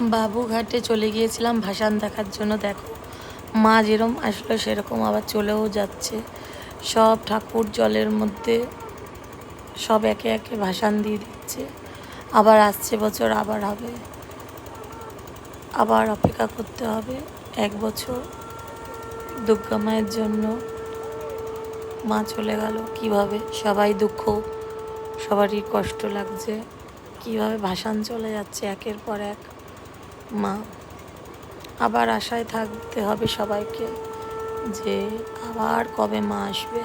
বাবুঘাটে চলে গিয়েছিলাম ভাসান দেখার জন্য, দেখো। মা যেরকম আসলো, সেরকম আবার চলেও যাচ্ছে। সব ঠাকুর জলের মধ্যে সব একে একে ভাসান দিয়ে দিচ্ছে। আবার আসছে বছর, আবার হবে। আবার অপেক্ষা করতে হবে এক বছর। দুর্গা মায়ের জন্য মা চলে গেল। কীভাবে? সবাই দুঃখ, সবারই কষ্ট লাগছে। কীভাবে ভাসান চলে যাচ্ছে একের পর এক? মা আবার আশায় থাকতে হবে সবাইকে যে আবার কবে মা আসবে।